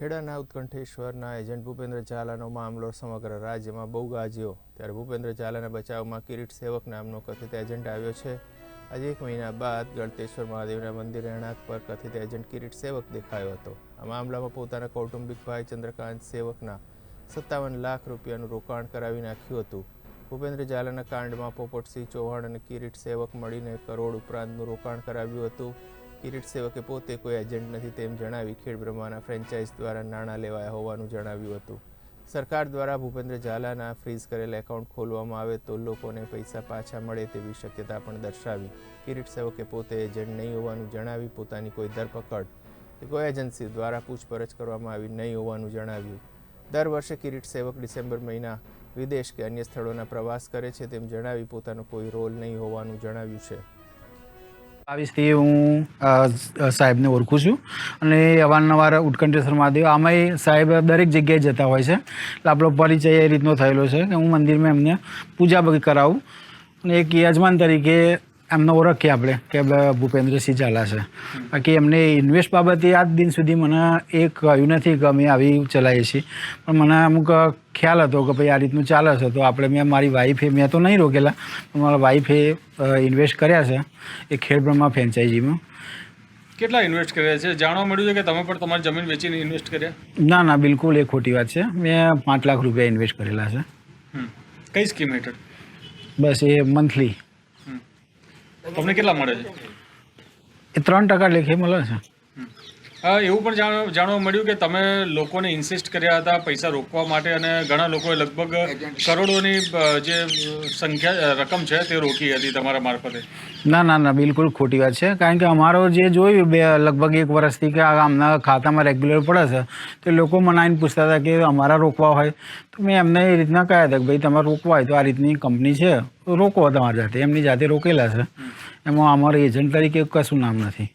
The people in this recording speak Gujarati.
ખેડાના ઉત્કંઠેશ્વરના એજન્ટ ભૂપેન્દ્ર ઝાલાનો મામલો સમગ્ર રાજ્યમાં બહુ ગાજ્યો. ત્યારે ભૂપેન્દ્ર ઝાલાના બચાવમાં કિરીટ સેવક નામનો કથિત એજન્ટ આવ્યો છે. આજે એક મહિના બાદ ગણતેશ્વર મહાદેવના મંદિર રહેણાંક પર કથિત એજન્ટ કિરીટ સેવક દેખાયો હતો. આ મામલામાં પોતાના કૌટુંબિક ભાઈ ચંદ્રકાંત સેવકના સત્તાવન લાખ રૂપિયાનું રોકાણ કરાવી નાખ્યું હતું. ભૂપેન્દ્ર ઝાલાના કાંડમાં પોપટસિંહ ચૌહાણ અને કિરીટ સેવક મળીને કરોડ ઉપરાંતનું રોકાણ કરાવ્યું હતું. કિરીટ સેવકે પોતે કોઈ એજન્ટ નથી તેમ જણાવી ખેડબ્રહ્માના ફ્રેન્ચાઇઝ દ્વારા નાણાં લેવાયા હોવાનું જણાવ્યું હતું. સરકાર દ્વારા ભૂપેન્દ્ર ઝાલાના ફ્રીઝ કરેલ એકાઉન્ટ ખોલવામાં આવે તો લોકોને પૈસા પાછા મળે તેવી શક્યતા પણ દર્શાવી. કિરીટ સેવકે પોતે એજન્ટ નહીં હોવાનું જણાવી પોતાની કોઈ ધરપકડ કોઈ એજન્સી દ્વારા પૂછપરછ કરવામાં આવી નહીં હોવાનું જણાવ્યું. દર વર્ષે કિરીટ સેવક ડિસેમ્બર મહિના વિદેશ કે અન્ય સ્થળોના પ્રવાસ કરે છે તેમ જણાવી પોતાનો કોઈ રોલ નહીં હોવાનું જણાવ્યું છે. બાવીસથી હું સાહેબને ઓળખું છું. અને અવારનવાર ઉત્કંઠેશ્વર મહાદેવ, આમાંય સાહેબ દરેક જગ્યાએ જતા હોય છે. એટલે આપણો પરિચય એ રીતનો થયેલો છે કે હું મંદિરમાં એમને પૂજા કરાવું. અને એક યજમાન તરીકે એમને ઓળખીએ આપણે કે ભૂપેન્દ્રસિંહ ઝાલા છે. બાકી એમને ઇન્વેસ્ટ બાબતે આજ દિન સુધી મને એ કહ્યું નથી કે અમે આવી ચલાવીએ છીએ. પણ મને અમુક ખ્યાલ હતો કે ભાઈ આ રીતનું ચાલે છે તો આપણે મેં મારી વાઈફે મેં તો નહીં રોકેલા પણ મારા વાઈફે ઇન્વેસ્ટ કર્યા છે એ ખેડબ્રહ્મા ફ્રેન્ચાઇઝીમાં કેટલા ઇન્વેસ્ટ કર્યા છે? જાણવા મળ્યું છે કે તમે પણ તમારી જમીન વેચીને ઇન્વેસ્ટ કર્યા? ના ના બિલકુલ એ ખોટી વાત છે. મેં પાંચ લાખ રૂપિયા ઇન્વેસ્ટ કરેલા છે. કઈ સ્કીમ હેઠળ? બસ એ મંથલી. તમને કેટલા મળે છે? એ ત્રણ ટકા લેખે મળે છે. એવું પણ જાણ- જાણવા મળ્યું કે તમે લોકોને ઇન્સિસ્ટ કર્યા હતા પૈસા રોકવા માટે અને ઘણા લોકોએ લગભગ કરોડોની જે સંખ્યા રકમ છે તે રોકી હતી તમારા મારફતે. ના ના ના બિલકુલ ખોટી વાત છે. કારણ કે અમારો જે જોયું બે લગભગ એક વર્ષથી કે આ આમના ખાતામાં રેગ્યુલર પડે છે તો લોકો મને આવીને પૂછતા હતા કે અમારા રોકવા હોય. તો મેં એમને એ રીતના કહ્યા હતા કે ભાઈ તમારે રોકવા હોય તો આ રીતની કંપની છે તો રોકો તમારી જાતે. એમની જાતે રોકેલા છે. એમાં અમારા એજન્ટ તરીકે કશું નામ નથી.